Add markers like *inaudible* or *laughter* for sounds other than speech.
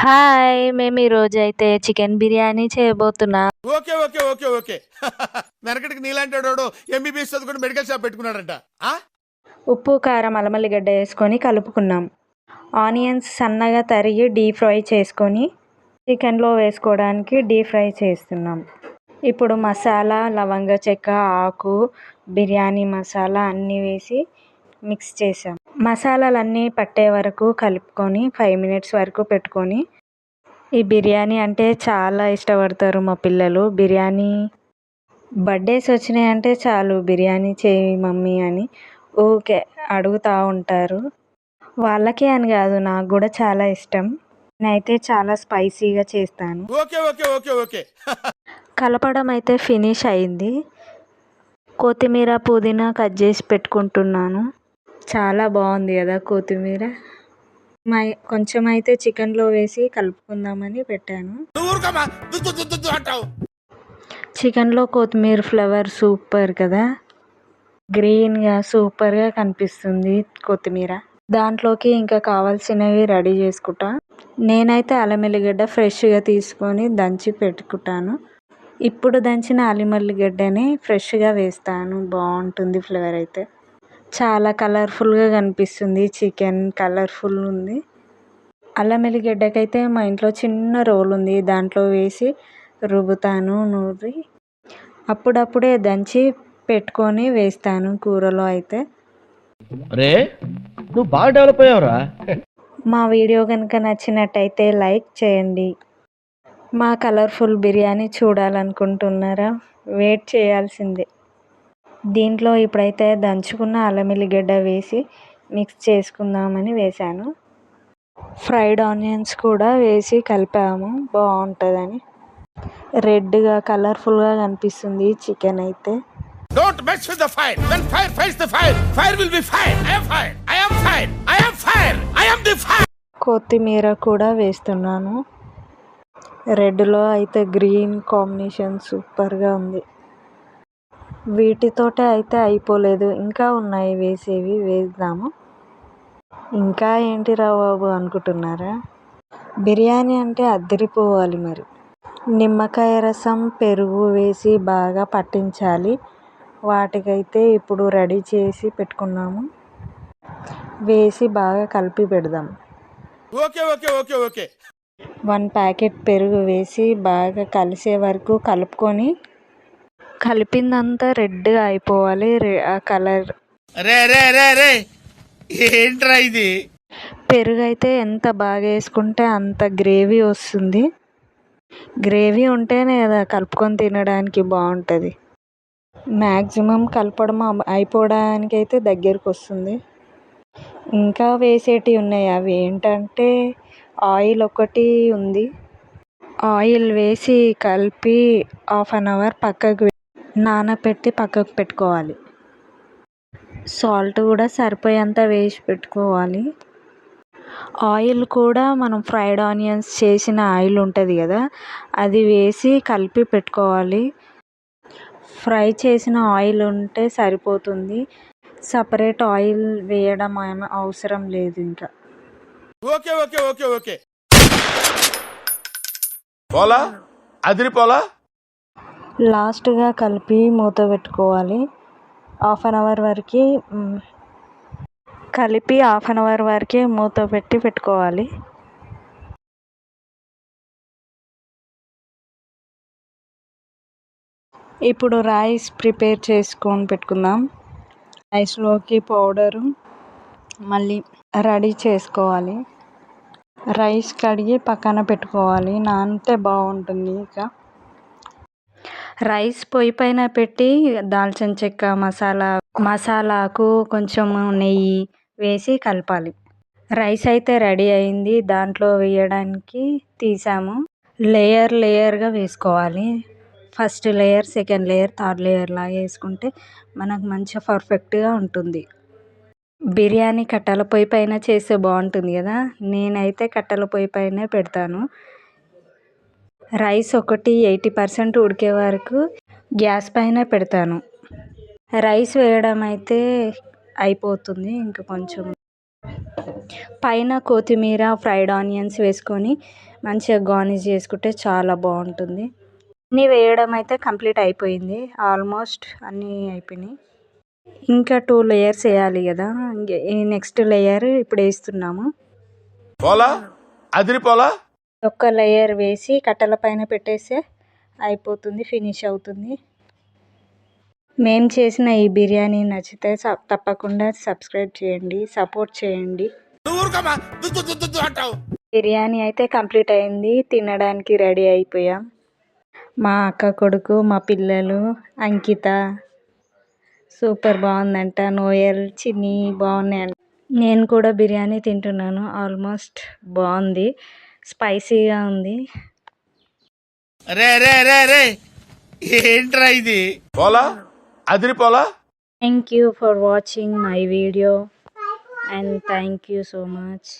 Hi మేము ఈరోజు అయితే చికెన్ బిర్యానీ చేయబోతున్నాం. Okay okay okay okay. *laughs* వెనకటికి నీలాంటి వాడు ఎంబీబీఎస్ చదువుకుని మెడికల్ షాప్ పెట్టుకున్నాడంట? ఉప్పు కారం అల్లమల్లిగడ్డ వేసుకొని కలుపుకున్నాం. ఆనియన్స్ సన్నగా తరిగి డీప్ ఫ్రై చేసుకొని చికెన్లో వేసుకోవడానికి డీప్ ఫ్రై చేస్తున్నాం. ఇప్పుడు మసాలా లవంగ చెక్క ఆకు బిర్యానీ మసాలా అన్నీ వేసి మిక్స్ చేసాం మసాలాలన్నీ పట్టే వరకు కలుపుకొని ఫైవ్ మినిట్స్ వరకు పెట్టుకొని ఈ బిర్యానీ అంటే చాలా ఇష్టపడతారు మా పిల్లలు. బిర్యానీ బర్త్డేస్ వచ్చినాయి అంటే చాలు బిర్యానీ చేయి మమ్మీ అని ఊకే అడుగుతూ ఉంటారు. వాళ్ళకే అని కాదు నాకు కూడా చాలా ఇష్టం. నేనైతే చాలా స్పైసీగా చేస్తాను. Okay okay okay okay. కలపడం అయితే ఫినిష్ అయింది. కొత్తిమీర పుదీనా కట్ చేసి పెట్టుకుంటున్నాను. చాలా బాగుంది కదా కొత్తిమీర. మై కొంచెం అయితే చికెన్లో వేసి కలుపుకుందామని పెట్టాను. చికెన్లో కొత్తిమీర ఫ్లేవర్ సూపర్ కదా. గ్రీన్గా సూపర్గా కనిపిస్తుంది కొత్తిమీర. దాంట్లోకి ఇంకా కావాల్సినవి రెడీ చేసుకుంటా. నేనైతే అల్లం ఎల్లిగడ్డ ఫ్రెష్గా తీసుకొని దంచి పెట్టుకుంటాను. ఇప్పుడు దంచిన అల్లం ఎల్లిగడ్డని ఫ్రెష్గా వేస్తాను. బాగుంటుంది ఫ్లేవర్ అయితే. చాలా కలర్ఫుల్గా కనిపిస్తుంది. చికెన్ కలర్ఫుల్ ఉంది. అల్లం ఎల్లిగడ్డకైతే మా ఇంట్లో చిన్న రోల్ ఉంది. దాంట్లో వేసి రుబ్బుతాను నూరి. అప్పుడప్పుడే దంచి పెట్టుకొని వేస్తాను కూరలో అయితే. రే నువ్వు బాగా డెవలప్ అయ్యావురా. మా వీడియో కనుక నచ్చినట్టయితే లైక్ చేయండి. మా కలర్ఫుల్ బిర్యానీ చూడాలనుకుంటున్నారా? వెయిట్ చేయాల్సిందే. దీంట్లో ఇప్పుడైతే దంచుకున్న అల్లం ఎల్లిగడ్డ వేసి మిక్స్ చేసుకుందామని వేశాను. ఫ్రైడ్ ఆనియన్స్ కూడా వేసి కలిపాము. బాగుంటుందని. రెడ్గా కలర్ఫుల్గా కనిపిస్తుంది చికెన్ అయితే. Am fire I am the fire కొత్తిమీర కూడా వేస్తున్నాను. రెడ్లో అయితే గ్రీన్ కాంబినేషన్ సూపర్గా ఉంది. వీటితోటే అయితే అయిపోలేదు. ఇంకా ఉన్నాయి వేసేవి వేద్దాము. ఇంకా ఏంటి రా బాబు అనుకుంటున్నారా? బిర్యానీ అంటే అద్దరిపోవాలి మరి. నిమ్మకాయ రసం పెరుగు వేసి బాగా పట్టించాలి. వాటికైతే ఇప్పుడు రెడీ చేసి పెట్టుకున్నాము. వేసి బాగా కలిపి పెడదాం. Okay okay okay okay. One packet పెరుగు వేసి బాగా కలిసే వరకు కలుపుకొని కలిపిందంతా రెడ్గా అయిపోవాలి. ఆ కలర్. ఏంట్రా ఇది? పెరుగు అయితే ఎంత బాగా వేసుకుంటే అంత గ్రేవీ వస్తుంది. గ్రేవీ ఉంటేనే కదా కలుపుకొని తినడానికి బాగుంటుంది. మ్యాక్సిమం కలపడం అయిపోవడానికి అయితే దగ్గరికి వస్తుంది ఇంకా వేసేటివి ఉన్నాయి అవి. ఏంటంటే ఆయిల్ ఒకటి ఉంది. ఆయిల్ వేసి కలిపి హాఫ్ అన్ అవర్ పక్కకు నానబెట్టి పక్కకు పెట్టుకోవాలి. సాల్ట్ కూడా సరిపోయేంత వేసి పెట్టుకోవాలి. ఆయిల్ కూడా మనం ఫ్రైడ్ ఆనియన్స్ చేసిన ఆయిల్ ఉంటుంది కదా అది వేసి కలిపి పెట్టుకోవాలి. ఫ్రై చేసిన ఆయిల్ ఉంటే సరిపోతుంది. సపరేట్ ఆయిల్ వేయడం ఏం అవసరం లేదు ఇంకా. Okay okay okay okay. పోలా? అదిరిపోలా? లాస్ట్గా కలిపి మూత పెట్టుకోవాలి. హాఫ్ అన్ అవర్ వరకు కలిపి హాఫ్ అన్ అవర్ వరకే మూత పెట్టి పెట్టుకోవాలి. ఇప్పుడు రైస్ ప్రిపేర్ చేసుకొని పెట్టుకుందాం. రైస్లోకి పౌడరు మళ్ళీ రెడీ చేసుకోవాలి. రైస్ కడిగి పక్కన పెట్టుకోవాలి. నానితే బాగుంటుంది ఇక. రైస్ పొయ్యి పైన పెట్టి దాల్చిన చెక్క మసాలా మసాలాకు కొంచెం నెయ్యి వేసి కలపాలి. రైస్ అయితే రెడీ అయింది. దాంట్లో వేయడానికి తీసాము. లేయర్ లేయర్గా వేసుకోవాలి. First layer second layer third layer లాగా వేసుకుంటే మనకు మంచిగా పర్ఫెక్ట్గా ఉంటుంది. బిర్యానీ కట్టెల పొయ్యి పైన చేస్తే బాగుంటుంది కదా? నేనైతే కట్టెల పొయ్యి పైనే పెడతాను. రైస్ ఒకటి ఎయిటీ పర్సెంట్ ఉడికే వరకు గ్యాస్ పైన పెడతాను. రైస్ వేయడం అయితే అయిపోతుంది ఇంకా కొంచెం. పైన కొత్తిమీర ఫ్రైడ్ ఆనియన్స్ వేసుకొని మంచిగా గార్నిష్ చేసుకుంటే చాలా బాగుంటుంది. అన్నీ వేయడం అయితే కంప్లీట్ అయిపోయింది. ఆల్మోస్ట్ అన్నీ అయిపోయినాయి. ఇంకా టూ లేయర్స్ వేయాలి కదా. ఈ నెక్స్ట్ లేయర్ ఇప్పుడు వేస్తున్నాము. పోలా? అదిరిపోలా? ఒక్క లేయర్ వేసి కట్టెల పైన పెట్టేస్తే అయిపోతుంది ఫినిష్ అవుతుంది. మేము చేసిన ఈ బిర్యానీ నచ్చితే తప్పకుండా సబ్స్క్రైబ్ చేయండి సపోర్ట్ చేయండి. బిర్యానీ అయితే కంప్లీట్ అయింది తినడానికి రెడీ అయిపోయాం. మా అక్క కొడుకు మా పిల్లలు అంకిత సూపర్ బాగుందంట నోయల్ చిన్ని బాగున్నాయంట. నేను కూడా బిర్యానీ తింటున్నాను ఆల్మోస్ట్ బాగుంది. స్పైసీగా ఉంది. రే రే రే రే. ఏంట్రా ఇది? పోలా? అదిరిపోలా thank you for watching my video and thank you so much